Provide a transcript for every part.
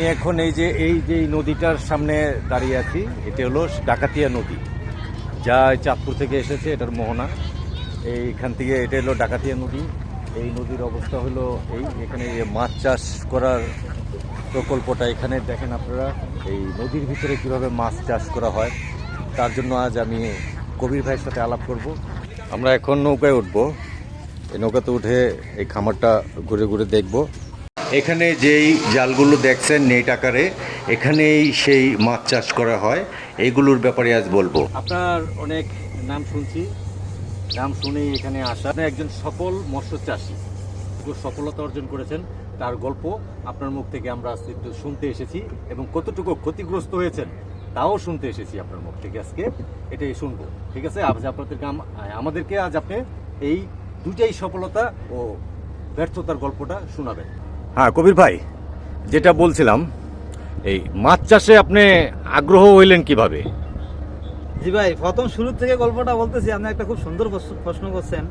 আমি এখন এই যে এই যে নদীটার সামনে দাঁড়িয়ে আছি, এটা হলো ডাকাতিয়া নদী। যা চাঁদপুর থেকে এসেছে, এটার মোহনা। এইখান থেকে এটা হলো ডাকাতিয়া নদী। এই নদীর অবস্থা হলো এই, এখানে এই মাছ চাষ করার প্রকল্পটা এখানে দেখেন আপনারা, এই নদীর ভিতরে কীভাবে মাছ চাষ করা হয়, তার জন্য আজ আমি কবির ভাইয়ের সাথে আলাপ করব। আমরা এখন নৌকায় উঠব। এই নৌকাতে উঠে এই খামারটা ঘুরে ঘুরে দেখব। এখানে যেই জালগুলো দেখছেন নেট আকারে, এখানেই সেই মাছ চাষ করা হয়। এইগুলোর ব্যাপারে আজ বলব। আপনার অনেক নাম শুনছি। নাম শুনেই এখানে আসা। একজন সফল মৎস্য চাষী। সফলতা অর্জন করেছেন। তার গল্প আপনার মুখ থেকে আমরা আজকে একটু শুনতে এসেছি এবং কতটুকু ক্ষতিগ্রস্ত হয়েছেন তাও শুনতে এসেছি আপনার মুখ থেকে আজকে। এটাই শুনব। ঠিক আছে? আজ আপনাদেরকে আম- আমাদেরকে আজ আপনি এই দুটাই সফলতা ও ব্যর্থতার গল্পটা শোনাবেন। হ্যাঁ কবির ভাই যেটা বলছিলাম এই মাছ চাষে আপনি আগ্রহ হইলেন কীভাবে? জি ভাই প্রথম শুরু থেকে গল্পটা বলতেছি আপনি একটা খুব সুন্দর প্রশ্ন- করছেন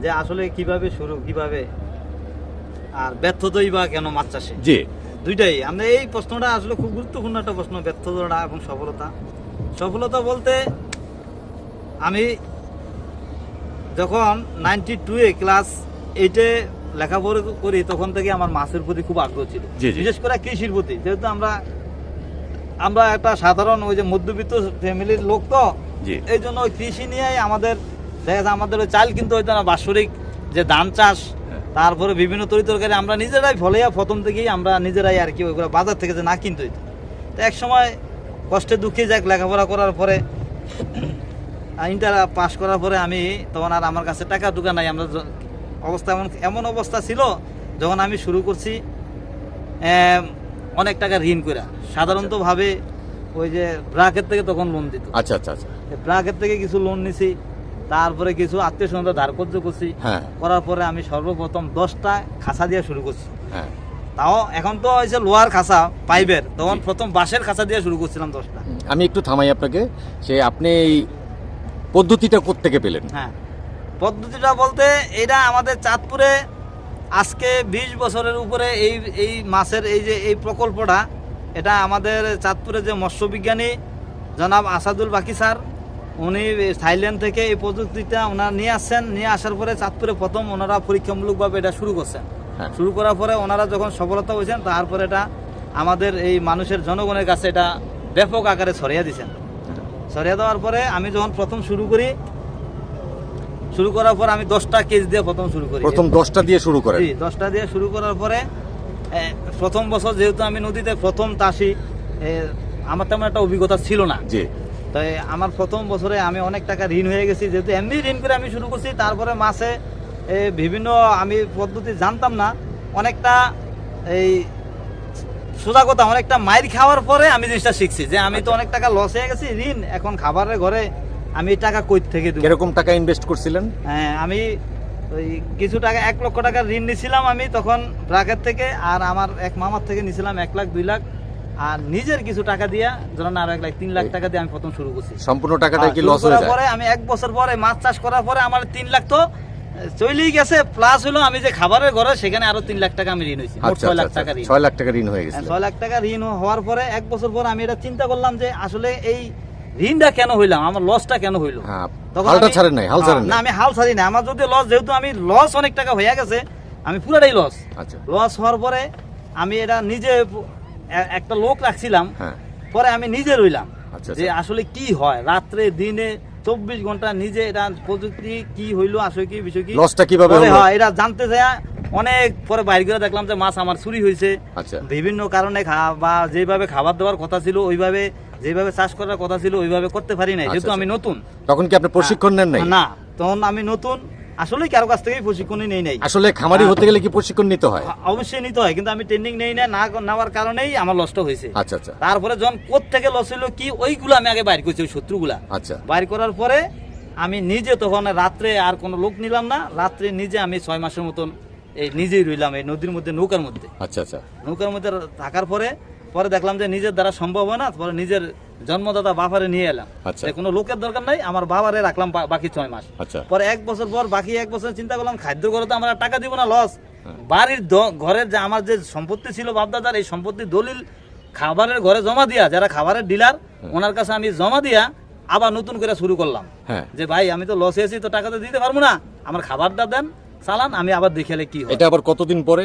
যে আসলে কীভাবে শুরু কীভাবে? আর ব্যর্থতাই বা কেন মাছ চাষে? জি। দুইটাই। আমরা এই প্রশ্নটা আসলে খুব গুরুত্বপূর্ণ একটা প্রশ্ন ব্যর্থতা এবং সফলতা। সফলতা বলতে আমি যখন নাইনটি টুয়ে ক্লাস এইটে লেখাপড়া করি তখন থেকে আমার মাছের প্রতি খুব আগ্রহ ছিল। বিশেষ করে কৃষির প্রতি যেহেতু আমরা আমরা একটা সাধারণ ওই যে মধ্যবিত্ত ফ্যামিলির লোক তো। এই জন্য ওই কৃষি নিয়েই আমাদের দেখা যায় আমাদের ওই চাল কিন্তু হয়তো না বাৎসরিক যে ধান চাষ তারপরে বিভিন্ন তরি তরকারি আমরা নিজেরাই ফলেয়া প্রথম থেকেই আমরা নিজেরাই আর কি ওইগুলো বাজার থেকে যে না কিনতে হইতো তো এক সময় কষ্টে দুঃখে যাক লেখাপড়া করার পরে ইন্টার পাস করার পরে আমি তখন আর আমার কাছে টাকা টুকা নাই আমরা অবস্থা এমন এমন অবস্থা ছিল যখন আমি শুরু করছি অনেক টাকা ঋণ করে সাধারণত ভাবে ওই যে ব্রাকের থেকে তখন লোন দিত। আচ্ছা আচ্ছা আচ্ছা। ব্রাকের থেকে কিছু লোন নিছি তারপরে কিছু আত্মীয় স্বজন ধার কর্য করছি। হ্যাঁ। করার পরে আমি সর্বপ্রথম দশটা খাসা দিয়ে শুরু করছি। হ্যাঁ। তাও এখন তো হয়েছে লোহার খাসা পাইপের তখন প্রথম বাঁশের খাসা দিয়ে শুরু করছিলাম দশটা। আমি একটু থামাই আপনাকে সে আপনি এই পদ্ধতিটা থেকে পেলেন? হ্যাঁ। পদ্ধতিটা বলতে এটা আমাদের চাঁদপুরে আজকে বিশ বছরের উপরে এই এই মাছের এই যে এই প্রকল্পটা এটা আমাদের চাঁদপুরে যে মৎস্যবিজ্ঞানী জনাব আসাদুল বাকি স্যার উনি থাইল্যান্ড থেকে এই প্রযুক্তিটা ওনারা নিয়ে আসছেন। নিয়ে আসার পরে চাঁদপুরে প্রথম ওনারা পরীক্ষামূলকভাবে এটা শুরু করছেন। হ্যাঁ। শুরু করার পরে ওনারা যখন সফলতা হয়েছেন তারপরে এটা আমাদের এই মানুষের জনগণের কাছে এটা ব্যাপক আকারে ছড়িয়ে দিয়েছেন। ছড়িয়ে দেওয়ার পরে আমি যখন প্রথম শুরু করি শুরু করার পর আমি দশটা কেজ দিয়ে প্রথম শুরু করি। প্রথম দশটা দিয়ে শুরু করেন? জি দশটা দিয়ে শুরু করার পরে প্রথম বছর যেহেতু আমি নদীতে প্রথম চাষি এ, আমার তেমন একটা অভিজ্ঞতা ছিল না। জি। তাই আমার প্রথম বছরে আমি অনেক টাকা ঋণ হয়ে গেছি যেহেতু এমনি ঋণ করে আমি শুরু করছি তারপরে মাসে বিভিন্ন আমি পদ্ধতি জানতাম না অনেকটা এই সোজা কথা অনেকটা মাইর খাওয়ার পরে আমি জিনিসটা শিখছি যে আমি তো অনেক টাকা লস হয়ে গেছি ঋণ এখন খাবারের ঘরে আমি টাকা কই থেকে দেবো? কীরকম টাকা ইনভেস্ট করছিলেন? হ্যাঁ আমি ওই কিছু টাকা এক লক্ষ টাকার ঋণ নিছিলাম আমি তখন ব্রাকের থেকে আর আমার এক মামার থেকে নিছিলাম এক লাখ দুই লাখ আর নিজের কিছু টাকা দিয়া ধরেন আরও এক লাখ তিন লাখ টাকা দিয়ে আমি প্রথম শুরু করছি। সম্পূর্ণ টাকাটা কি লস হয়ে যায়? পরে আমি এক বছর পরে মাছ চাষ করার পরে আমার তিন লাখ তো চলেই গেছে প্লাস হলো আমি যে খাবারের ঘরে সেখানে আরও তিন লাখ টাকা আমি ঋণ হয়েছি মোট আচ্ছা ছয় লাখ আচ্ছা, টাকা আচ্ছা, ঋণ। ছয় লাখ টাকা ঋণ হয়ে গেছে। হ্যাঁ, ছয় লাখ টাকা ঋণ হওয়ার পরে এক বছর পর আমি এটা চিন্তা করলাম যে আসলে এই ঋণটা কেন হইলাম? আমার লসটা কেন হইল? হ্যাঁ হালটা ছাড়েন নাই হাল ছাড়েন না আমি হাল ছাড়ি না আমার যদি লস যেহেতু আমি লস অনেক টাকা হয়ে গেছে আমি পুরাটাই লস আচ্ছা। লস হওয়ার পরে আমি এটা নিজে একটা লোক রাখছিলাম হ্যাঁ। পরে আমি নিজে রইলাম আচ্ছা, যে আচ্ছা। আসলে কি হয়? রাত্রে দিনে চব্বিশ ঘণ্টা নিজে এটা প্রযুক্তি কি হইল আসলে কি বিষয় কি? লসটা কীভাবে হয় এটা জানতে যায় অনেক পরে বাইরে করে দেখলাম যে মাছ আমার চুরি হয়েছে আচ্ছা। বিভিন্ন কারণে বা যেভাবে খাবার দেওয়ার কথা ছিল ওইভাবে যেভাবে চাষ করার কথা ছিল ওইভাবে করতে পারি নাই আচ্ছা, যেহেতু আমি আচ্ছা। নতুন। তখন কি আপনি প্রশিক্ষণ নেন নাই? না তখন আমি নতুন আসলে কারও কাছ থেকেই প্রশিক্ষণই নেই নাই। আসলে খামারি। হতে গেলে কি প্রশিক্ষণ নিতে হয়? অবশ্যই নিতে হয় কিন্তু আমি ট্রেনিং নেই না না নেওয়ার কারণেই আমার লসটা হয়েছে। আচ্ছা আচ্ছা। তারপরে যখন কোথ থেকে লস হইল কি ওইগুলো আমি আগে বাইর করছি ওই শত্রুগুলা। আচ্ছা। বাইর করার পরে আমি নিজে তখন রাত্রে আর কোনো লোক নিলাম না রাত্রে নিজে আমি ছয় মাসের মতন এই নিজেই রইলাম এই নদীর মধ্যে নৌকার মধ্যে। আচ্ছা আচ্ছা। নৌকার মধ্যে থাকার পরে পরে দেখলাম যে নিজের দ্বারা সম্ভব হয় না পরে নিজের জন্মদাতা বাবারে নিয়ে এলাম। আচ্ছা। যে কোনো লোকের দরকার নাই আমার বাবারে রাখলাম বাকি ছয় মাস। আচ্ছা। পরে এক বছর পর বাকি এক বছর চিন্তা করলাম খাদ্য করে তো আমরা টাকা দিব না লস হ্যাঁ। বাড়ির ঘরের যে আমার যে সম্পত্তি ছিল বাপদাদার এই সম্পত্তি দলিল খাবারের ঘরে জমা দিয়া যারা খাবারের ডিলার ওনার কাছে আমি জমা দিয়া আবার নতুন করে শুরু করলাম। হ্যাঁ। যে ভাই আমি তো লসে আছি তো টাকা তো দিতে পারব না। আমার খাবারটা দেন চালান আমি আবার দেখালে কি এটা আবার কতদিন পরে?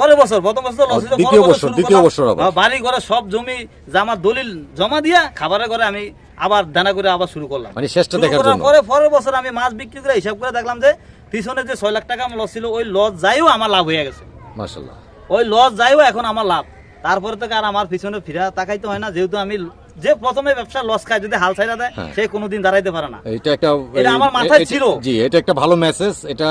পরের বছর প্রথম বছর লস দ্বিতীয় বছর, দ্বিতীয় বছর বাড়ি ঘরে সব জমি জামা দলিল জমা দিয়া খাবারের ঘরে আমি আবার দানা করে আবার শুরু করলাম। মানে শেষটা দেখার জন্য। পরে পরের বছর আমি মাছ বিক্রি করে হিসাব করে দেখলাম যে পিছনে যে ছয় লাখ টাকা আমার লস ছিল ওই লস যাইও আমার লাভ হয়ে গেছে। ওই লস যাইও এখন আমার লাভ। তারপরে থেকে আর আমার পিছনে ফিরা তাকাইতে হয় না যেহেতু আমি যে প্রথমে ব্যবসা লস খায় যদি হাল ছাইরা দেয় হ্যাঁ। সে কোনোদিন দাঁড়াইতে পারে না এটা একটা এটা আমার মাথায় ছিল। জি এটা একটা ভালো মেসেজ এটা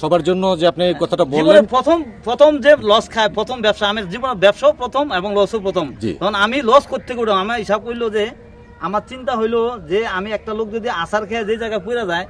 সবার জন্য যে আপনি কথাটা বললেন প্রথম প্রথম যে লস খায় প্রথম ব্যবসা আমি জীবনে ব্যবসাও প্রথম এবং লসও প্রথম। তখন আমি লস করতে করতে আমি হিসাব করল যে আমার চিন্তা হইল যে আমি একটা লোক যদি আসার খেয়ে যে জায়গায় পড়ে যায়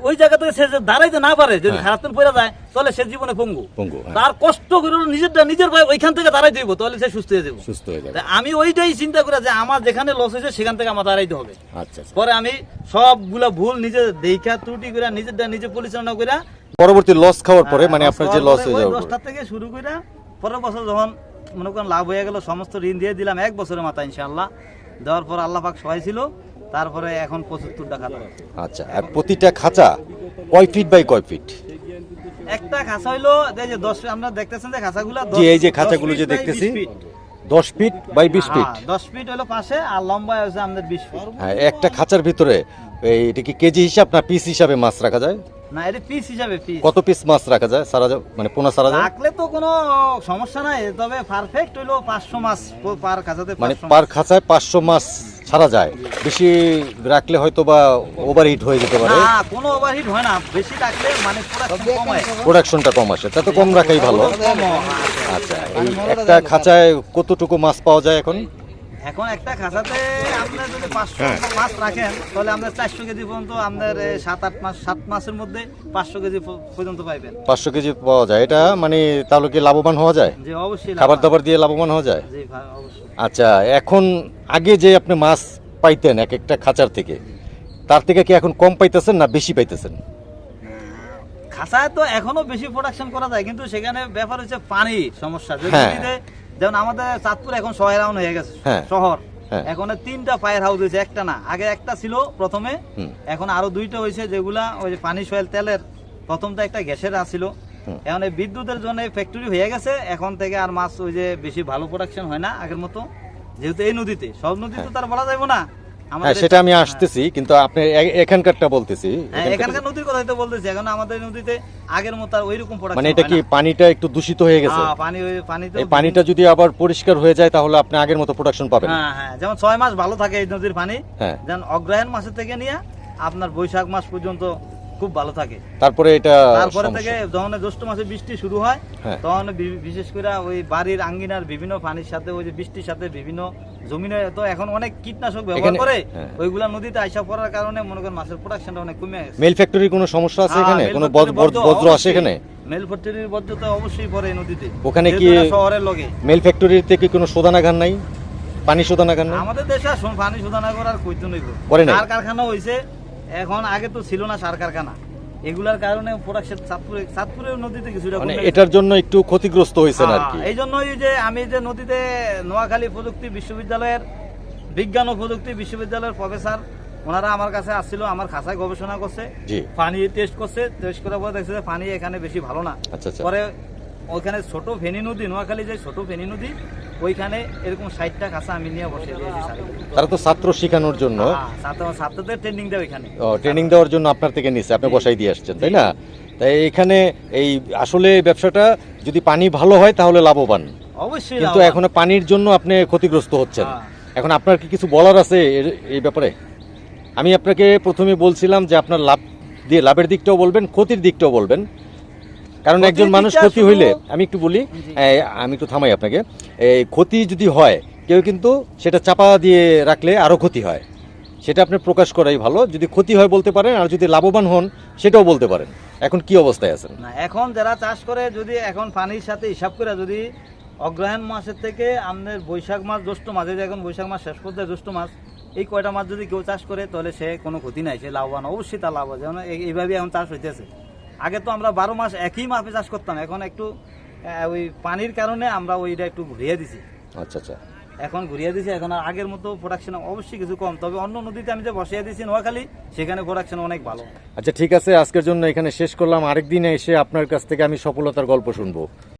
ওই জায়গা থেকে সে দাঁড়াইতে না পারে যদি হ্যাঁ। খারাপ পড়ে যায় তাহলে সে জীবনে পঙ্গু। পঙ্গু, হ্যাঁ। তার কষ্ট করে নিজেরটা নিজের ভাই ওইখান থেকে দাঁড়াই দিব তাহলে সে সুস্থ হয়ে যাব। সুস্থ হয়ে যাবে। আমি ওইটাই চিন্তা করে যে আমার যেখানে লস হয়েছে সেখান থেকে আমার দাঁড়াইতে হবে। আচ্ছা আচ্ছা। পরে আমি সবগুলা ভুল নিজে দেখা ত্রুটি করে নিজেরটা নিজে পরিচালনা করে পরবর্তী লস খাওয়ার পরে মানে হ্যাঁ, আপনার যে লস হয়ে পরে। দশটা থেকে শুরু করে পরের বছর যখন মনে করেন লাভ হয়ে গেল সমস্ত ঋণ দিয়ে দিলাম এক বছরের মাথা ইনশাআল্লাহ। দেওয়ার পর আল্লাহ পাক সহায় ছিল। তারপরে এখন পঁচাত্তর টাকা আচ্ছা আর প্রতিটা খাঁচা কয় ফিট বাই কয় ফিট একটা খাঁচা হইল এই যে দশ আমরা দেখতেছেন যে খাঁচাগুলো জি এই যে খাঁচাগুলো যে দেখতেছি দশ ফিট বাই বিশ ফিট হ্যাঁ, দশ ফিট হলো পাশে আর লম্বা হচ্ছে আমাদের বিশ ফিট হ্যাঁ একটা খাঁচার ভিতরে এই এটা কি কেজি হিসাব না পিস হিসাবে মাছ রাখা যায়? না এটা পিস হিসাবে পিস কত পিস মাছ রাখা যায়? সারা মানে পোনা সারা যায়? রাখলে তো কোনো সমস্যা নাই তবে পারফেক্ট হইল পাঁচশো মাছ পার খাঁচাতে মানে পার খাঁচায় পাঁচশো মাছ ছাড়া যায়। বেশি রাখলে হয়তো বা ওভার হিট হয়ে যেতে পারে। না কোনো ওভারহিট হয় না। বেশি রাখলে মানে প্রোডাকশনটা কম আসে। তা তো কম রাখাই ভালো। আচ্ছা এই একটা খাঁচায় কতটুকু মাছ পাওয়া যায় এখন? এখন একটা খাঁচাতে আপনি যদি পাঁচশো হ্যাঁ। মাছ রাখেন তাহলে আপনার চারশো কেজি পর্যন্ত আপনার সাত আট মাস সাত মাসের মধ্যে পাঁচশো কেজি পর্যন্ত পাইবেন। পাঁচশো কেজি পাওয়া যায়। এটা মানে তাহলে কি লাভবান হওয়া যায়? অবশ্যই খাবার দাবার দিয়ে লাভবান হওয়া যায়? জি অবশ্যই। আচ্ছা এখন আগে যে আপনি মাছ পাইতেন এক একটা খাঁচার থেকে তার থেকে কি এখন কম পাইতেছেন না বেশি পাইতেছেন খাঁচায় তো এখনও বেশি প্রোডাকশন করা যায় কিন্তু সেখানে ব্যাপার হচ্ছে পানির সমস্যা হ্যাঁ। যেমন আমাদের চাঁদপুর এখন শহর হয়ে গেছে হ্যাঁ। শহর হ্যাঁ। এখন তিনটা ফায়ার হাউস হয়েছে একটা না আগে একটা ছিল প্রথমে এখন আরও দুইটা হয়েছে যেগুলা ওই পানি সয়েল তেলের প্রথমটা একটা গ্যাসের আছিল। এখন এই বিদ্যুতের জন্য ফ্যাক্টরি হয়ে গেছে এখন থেকে আর মাছ ওই যে বেশি ভালো প্রোডাকশন হয় না আগের মতো। যেহেতু এই নদীতে সব নদীতে তো তার বলা যাবে না। হ্যাঁ সেটা আমি আসতেছি কিন্তু আপনি এখানকারটা বলতেছি। হ্যাঁ, এখানকার- নদীর কথাই তো বলতেছি এখন আমাদের নদীতে আগের মতো আর ওইরকম মানে এটা কি পানিটা একটু দূষিত হয়ে গেছে? হ্যাঁ, পানি ওই- পানি তো পানিটা যদি আবার পরিষ্কার হয়ে যায় তাহলে আপনি আগের মতো প্রোডাকশন পাবেন। হ্যাঁ হ্যাঁ যেমন ছয় মাস ভালো থাকে এই নদীর পানি হ্যাঁ। যেমন অগ্রহায়ণ মাসের থেকে নিয়ে আপনার বৈশাখ মাস পর্যন্ত খুব ভালো থাকে। তারপরে এটা তারপরে থেকে যখন জ্যৈষ্ঠ মাসে বৃষ্টি শুরু হয় হ্যাঁ। তখন বিশেষ করে ওই বাড়ির আঙ্গিনার বিভিন্ন পানির সাথে ওই যে বৃষ্টির সাথে বিভিন্ন জমিনে তো এখন অনেক কীটনাশক ব্যবহার করে হ্যাঁ। ওইগুলা নদীতে আইসা পড়ার কারণে মনে করেন মাছের প্রোডাকশনটা অনেক কমে গেছে। মেল ফ্যাক্টরির কোনো সমস্যা আছে এখানে? হ্যাঁ, কোনো বজ- বর্জ্য বজ্র অবশ্যই। এখানে? মেল ফ্যাক্টরির বর্জ্য তো অবশ্যই পড়ে নদীতে। ওখানে কি- শহরের লগে। মেল ফ্যাক্টরিতে কি কোনো শোধানাগার নাই? পানি শোধানাগার নাই? আমাদের দেশে আর পানি শোধনা করার কইতো নইব করে নাই? কারখানা হইছে এখন আগে তো ছিল না সার কারখানা। এগুলার কারণে প্রোডাকশন চাঁদপুরে চাঁদপুরের নদীতে কিছুটা মানে এটার জন্য একটু ক্ষতিগ্রস্ত হয়েছেন আর কি হ্যাঁ, এই জন্যই যে আমি যে নদীতে নোয়াখালী প্রযুক্তি বিশ্ববিদ্যালয়ের বিজ্ঞান ও প্রযুক্তি বিশ্ববিদ্যালয়ের প্রফেসর ওনারা আমার কাছে আসছিল আমার খাসায় গবেষণা করছে পানি টেস্ট করছে টেস্ট করার পর দেখছে যে পানি এখানে বেশি ভালো না। আচ্ছা আচ্ছা। পরে ওইখানে ছোট ফেনী নদী নোয়াখালী যে ছোট ফেনী নদী ওইখানে এরকম ষাটটা খাসা আমি নিয়ে বসে দিয়েছি। তারা তো ছাত্র শেখানোর জন্য। ছাত্র- ছাত্রদের ট্রেনিং দেয় ওইখানে। ট্রেনিং দেওয়ার জন্য আপনার থেকে নিচ্ছে আপনি বসাই দিয়ে আসছেন তাই না? তাই এখানে এই আসলে ব্যবসাটা যদি পানি ভালো হয় তাহলে লাভবান। অবশ্যই কিন্তু লাভবান। এখন পানির জন্য আপনি ক্ষতিগ্রস্ত হচ্ছেন। হ্যাঁ। এখন আপনার কি কিছু বলার আছে এর- এই ব্যাপারে? আমি আপনাকে প্রথমে বলছিলাম যে আপনার লাভ দিয়ে লাভের দিকটাও বলবেন ক্ষতির দিকটাও বলবেন। কারণ একজন মানুষ ক্ষতি হইলে আমি একটু বলি আমি একটু থামাই আপনাকে। এই ক্ষতি যদি হয় কেউ কিন্তু সেটা চাপা দিয়ে রাখলে আরও ক্ষতি হয়। সেটা আপনি প্রকাশ করাই ভালো। যদি ক্ষতি হয় বলতে পারেন আর যদি লাভবান হন সেটাও বলতে পারেন। এখন কি অবস্থায় আছেন? না এখন যারা চাষ করে যদি এখন পানির সাথে হিসাব করে যদি অগ্রহায়ণ মাসের থেকে আমাদের বৈশাখ মাস জ্যৈষ্ঠ মাস যদি এখন বৈশাখ মাস শেষ পর্যায়ে জ্যৈষ্ঠ মাস এই কয়টা মাস যদি কেউ চাষ করে তাহলে সে কোনো ক্ষতি নাই। সে লাভবান অবশ্যই তার লাভ আছে যেমন এই- এইভাবে এখন চাষ হইতেছে। আগে তো আমরা বারো মাস একই মাপে চাষ করতাম এখন একটু ওই পানির কারণে আমরা ওইটা একটু ঘুরিয়ে দিছি। আচ্ছা আচ্ছা। এখন ঘুরিয়ে দিছি এখন আর আগের মতো প্রোডাকশন অবশ্যই কিছু কম তবে অন্য নদীতে আমি যে বসিয়ে দিছি নোয়াখালী সেখানে প্রোডাকশন অনেক ভালো। আচ্ছা ঠিক আছে আজকের জন্য এখানে শেষ করলাম। আরেকদিন এসে আপনার কাছ থেকে আমি সফলতার গল্প শুনব।